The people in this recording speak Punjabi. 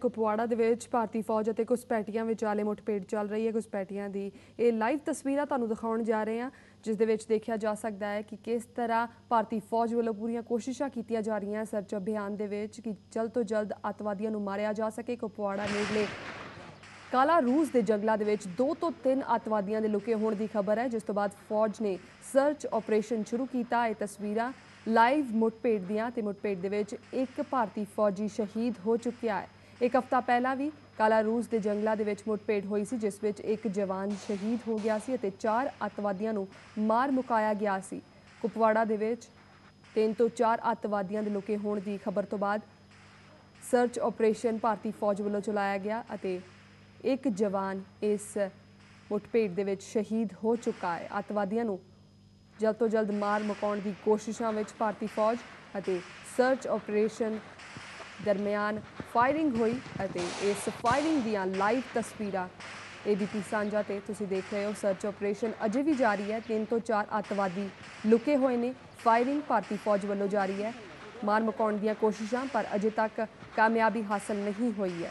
ਕੁਪਵਾੜਾ ਦੇ ਵਿੱਚ ਭਾਰਤੀ ਫੌਜ ਅਤੇ ਘੁਸਪੈਠੀਆਂ ਵਿਚਾਲੇ ਮੁੱਠਭੇੜ ਚੱਲ ਰਹੀ ਹੈ। ਘੁਸਪੈਠੀਆਂ ਦੀ ਇਹ ਲਾਈਵ ਤਸਵੀਰਾਂ ਤੁਹਾਨੂੰ ਦਿਖਾਉਣ ਜਾ ਰਹੇ ਹਾਂ, ਜਿਸ ਦੇ ਵਿੱਚ ਦੇਖਿਆ ਜਾ ਸਕਦਾ ਹੈ ਕਿ ਕਿਸ ਤਰ੍ਹਾਂ ਭਾਰਤੀ ਫੌਜ ਵੱਲੋਂ ਪੂਰੀਆਂ ਕੋਸ਼ਿਸ਼ਾਂ ਕੀਤੀਆਂ ਜਾ ਰਹੀਆਂ ਸਰਚ ਅਭਿਆਨ ਦੇ ਵਿੱਚ ਕਿ ਜਲਦ ਤੋਂ ਜਲਦ ਅੱਤਵਾਦੀਆਂ ਨੂੰ ਮਾਰਿਆ ਜਾ ਸਕੇ। ਕੁਪਵਾੜਾ ਨੇੜਲੇ ਕਾਲਾ ਰੂਸ ਦੇ ਜੰਗਲਾਂ ਦੇ ਵਿੱਚ ਦੋ ਤੋਂ ਤਿੰਨ ਅੱਤਵਾਦੀਆਂ ਦੇ ਲੁਕੇ ਹੋਣ ਦੀ ਖਬਰ ਹੈ, ਜਿਸ ਤੋਂ ਬਾਅਦ ਫੌਜ ਨੇ ਸਰਚ ਆਪਰੇਸ਼ਨ ਸ਼ੁਰੂ ਕੀਤਾ। ਇਹ ਤਸਵੀਰਾਂ ਲਾਈਵ ਮੁੱਠਭੇੜ ਦੀਆਂ ਤੇ ਮੁੱਠਭੇੜ ਦੇ ਵਿੱਚ ਇੱਕ ਭਾਰਤੀ ਫੌਜੀ ਸ਼ਹੀਦ ਹੋ ਚੁੱਕਿਆ ਹੈ। ਇੱਕ ਹਫ਼ਤਾ ਪਹਿਲਾਂ ਵੀ ਕਾਲਾ ਰੂਸ ਦੇ ਜੰਗਲਾਂ ਦੇ ਵਿੱਚ ਮੁੱਠਭੇੜ ਹੋਈ ਸੀ, ਜਿਸ ਵਿੱਚ ਇੱਕ ਜਵਾਨ ਸ਼ਹੀਦ ਹੋ ਗਿਆ ਸੀ ਅਤੇ ਚਾਰ ਅੱਤਵਾਦੀਆਂ ਨੂੰ ਮਾਰ ਮੁਕਾਇਆ ਗਿਆ ਸੀ। ਕੁਪਵਾੜਾ ਦੇ ਵਿੱਚ ਤਿੰਨ ਤੋਂ ਚਾਰ ਅੱਤਵਾਦੀਆਂ ਦੇ ਲੁਕੇ ਹੋਣ ਦੀ ਖਬਰ ਤੋਂ ਬਾਅਦ ਸਰਚ ਆਪਰੇਸ਼ਨ ਭਾਰਤੀ ਫੌਜ ਵੱਲੋਂ ਚਲਾਇਆ ਗਿਆ ਅਤੇ ਇੱਕ ਜਵਾਨ ਇਸ ਮੁੱਠਭੇੜ ਦੇ ਵਿੱਚ ਸ਼ਹੀਦ ਹੋ ਚੁੱਕਾ ਹੈ। ਅੱਤਵਾਦੀਆਂ ਨੂੰ ਜਲਦ ਤੋਂ ਜਲਦ ਮਾਰ ਮੁਕਾਉਣ ਦੀ ਕੋਸ਼ਿਸ਼ਾਂ ਵਿੱਚ ਭਾਰਤੀ ਫੌਜ ਅਤੇ ਸਰਚ ਆਪਰੇਸ਼ਨ ਦਰਮਿਆਨ ਫਾਇਰਿੰਗ ਹੋਈ ਅਤੇ ਇਸ ਫਾਇਰਿੰਗ ਦੀਆਂ ਲਾਈਵ ਤਸਵੀਰਾਂ ਏਬੀਪੀ ਸਾਂਝਾ ਤੇ ਤੁਸੀਂ ਦੇਖ ਰਹੇ ਹੋ। ਸਰਚ ਆਪਰੇਸ਼ਨ ਅਜੇ ਵੀ ਜਾਰੀ ਹੈ। ਤਿੰਨ ਤੋਂ ਚਾਰ ਅੱਤਵਾਦੀ ਲੁਕੇ ਹੋਏ ਨੇ। ਫਾਇਰਿੰਗ ਭਾਰਤੀ ਫੌਜ ਵੱਲੋਂ ਜਾਰੀ ਹੈ। ਮਾਰ ਮੁਕਾਉਣ ਦੀਆਂ ਕੋਸ਼ਿਸ਼ਾਂ, ਪਰ ਅਜੇ ਤੱਕ ਕਾਮਯਾਬੀ ਹਾਸਲ ਨਹੀਂ ਹੋਈ ਹੈ।